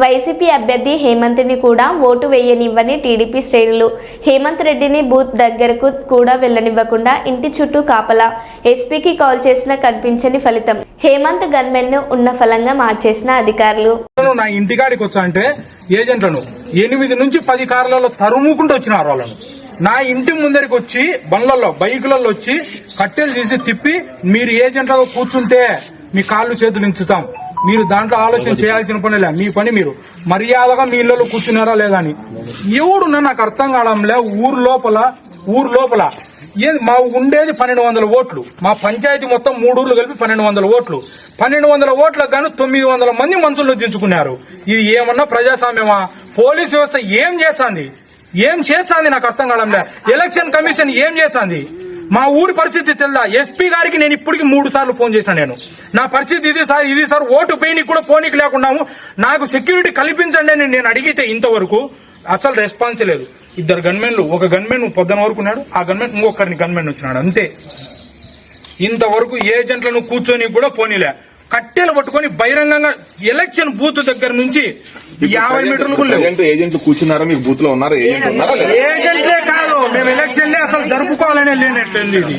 YCP అభ్యర్థి హేమంత్ని కూడా vote వేయనివ్వని TDP శ్రేణులు. హేమంత్ రెడ్డిని బూత్ దగ్గరకు కూడా వెళ్ళనివ్వకుండా ఇంటి చుట్టూ కాపలా. ఎస్పీకి కాల్ చేసినా కనిపించని ఫలితం. హేమంత్ గన్మెన్ను ఉన్న ఫలంగా మార్చేసిన అధికారులు. నా నా ఇంటికాడికి వచ్చా అంటే ఏజెంట్లను ఎనిమిది నుంచి పది కార్లలో తరుముకుంటూ వచ్చినారు వాళ్ళను. నా ఇంటి ముందరికి వచ్చి బండ్లలో బైకులలో వచ్చి కట్టెలు తీసి తిప్పి మీరు ఏజెంట్లలో కూర్చుంటే మీ కాళ్ళు చేతులు ఇంచుతాం మీరు దాంట్లో ఆలోచన చేయాల్సిన పని లే. మీ పని మీరు. మర్యాదగా మీ ఇళ్ళలో కూర్చున్నారా లేదా అని. ఎవడున్నా నాకు అర్థం కావడంలే ఊరు లోపల ఊరు లోపల. ఏ మా ఉండేది పన్నెండు వందల ఓట్లు. మా పంచాయతీ మొత్తం మూడు కలిపి పన్నెండు వందల ఓట్లు. పన్నెండు వందల ఓట్లకు గాను తొమ్మిది వందల మంది మంత్రులు దించుకున్నారు. ఇది ఏమన్నా ప్రజాస్వామ్యమా? పోలీస్ వ్యవస్థ ఏం చేస్తాంది ఏం చేస్తుంది నాకు అర్థం కావడంలే. ఎలక్షన్ కమిషన్ ఏం చేస్తాంది మా ఊరి పరిస్థితి తెల్దా? ఎస్పీ గారికి నేను ఇప్పటికి మూడు సార్లు ఫోన్ చేసిన నేను. నా పరిస్థితి ఇది సార్ ఇది సార్ ఓటు పోయినకి కూడా పోనీకి లేకున్నాము నాకు సెక్యూరిటీ కల్పించండి అని నేను అడిగితే ఇంతవరకు అసలు రెస్పాన్స్ లేదు. ఇద్దరు గన్మెన్లు ఒక గన్మెన్ పొద్దున వరకు ఉన్నాడు ఆ గన్మెన్ ఇంకొకరిని గన్మెన్ వచ్చినాడు అంతే. ఇంతవరకు ఏజెంట్లను కూర్చొని కూడా పోనీలే. కట్టెలు పట్టుకొని బహిరంగంగా ఎలక్షన్ బూత్ దగ్గర నుంచి యాభై మీటర్లు ఏజెంట్లు కూర్చున్నారా? మీకు బూత్లో ఉన్నారా? ఏజెంట్లే కాదు. మేము ఎలక్షన్లే అసలు జరుపుకోవాలనే లేనట్టుంది ఇది.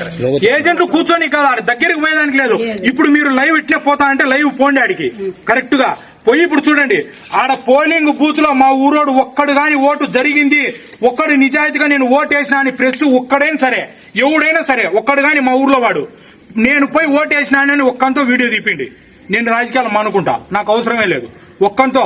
ఏజెంట్లు కూర్చొని కాదు ఆడ దగ్గరికి పోయేదానికి లేదు. ఇప్పుడు మీరు లైవ్ ఇట్లే పోతా అంటే లైవ్ పోండి ఆడికి. కరెక్ట్గా. పోయి ఇప్పుడు చూడండి. ఆడ పోలింగ్ బూత్లో మా ఊరోడు ఒక్కడు గాని ఓటు జరిగింది. ఒక్కడు నిజాయితీగా నేను ఓటు వేసినా అని ప్రెస్ ఒక్కడైనా సరే ఎవడైనా సరే ఒక్కడు గాని మా ఊర్లో వాడు. నేను పోయి ఓటు వేసినానని ఒక్కంతో వీడియో తీపిండి. నేను రాజకీయాలు మానుకుంటా. నాకు అవసరమే లేదు. ఒక్కంతో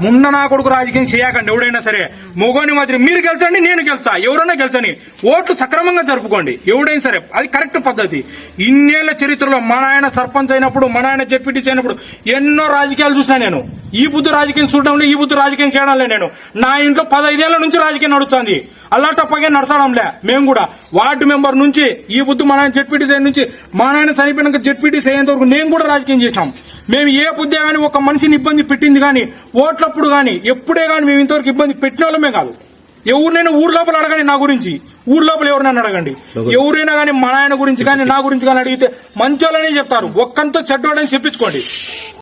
మున్న నా కొడుకు రాజకీయం చేయకండి ఎవడైనా సరే. మొగోని మాదిరి మీరు గెలిచండి నేను గెలిచా. ఎవరైనా గెలిచని ఓట్లు సక్రమంగా జరుపుకోండి. ఎవడైనా సరే అది కరెక్ట్ పద్ధతి. ఇన్నేళ్ళ చరిత్రలో మన ఆయన సర్పంచ్ అయినప్పుడు మన ఆయన జెడ్పీటీసీ అయినప్పుడు ఎన్నో రాజకీయాలు చూసినా నేను. ఈ బుద్ధి రాజకీయం చూడడంలో ఈ బుద్ధి రాజకీయం చేయడంలే నేను. నా ఇంట్లో పదైదేళ్ళ నుంచి రాజకీయం నడుస్తుంది. అల్లాటప్పగే నడచడంలే మేము కూడా. వార్డు మెంబర్ నుంచి ఈ బుద్ధి మా నాయన జెడ్పీటీసీ నుంచి మా నాయన చనిపోయినాక జెడ్పీటీసీ అయ్యేంత వరకు నేను కూడా రాజకీయం చేసినాం. మేము ఏ బుద్ధే గాని ఒక మనిషిని ఇబ్బంది పెట్టింది కానీ ఓట్లప్పుడు గాని ఎప్పుడే గాని మేము ఇంతవరకు ఇబ్బంది పెట్టిన వాళ్ళమే కాదు. ఎవరినైనా ఊరు లోపల అడగండి నా గురించి. ఊరు లోపల ఎవరినైనా అడగండి. ఎవరైనా కానీ మా నాయన గురించి కానీ నా గురించి కానీ అడిగితే మంచోళ్ళనే చెప్తారు. ఒక్కంతో చెడ్డోడని చెప్పించుకోండి.